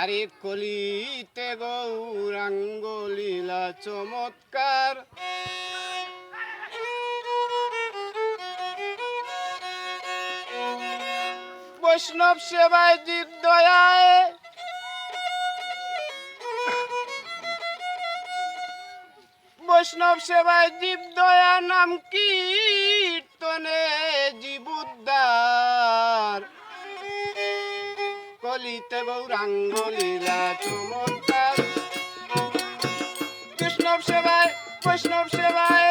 আরে কলিতে গৌরাঙ্গ লীলা চমৎকার। বৈষ্ণব সেবায় জীব দয়ায়। বৈষ্ণব সেবায় জীব দয়া নাম কীর্তনে জীব উদ্যান কৃতে গৌরাঙ্গ লীলা চমৎকার। কৃষ্ণব সেবায় বৈষ্ণব সেবায়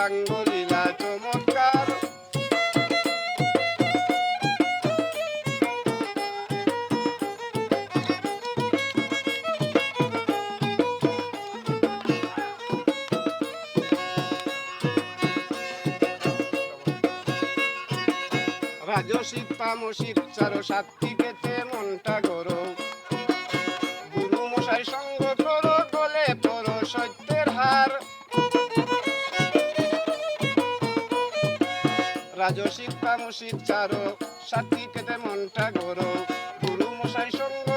গাঙ্গুলীলা চমৎকার। রাজসিক পামসিক চারো সাত্বিকেতে মনটা গরম গুরু। মশাই সঙ্গ করো গলে পরো সহ্য রাজসিক তামসিক চারক কেটে মনটা গরম গুরু মশাই সঙ্গ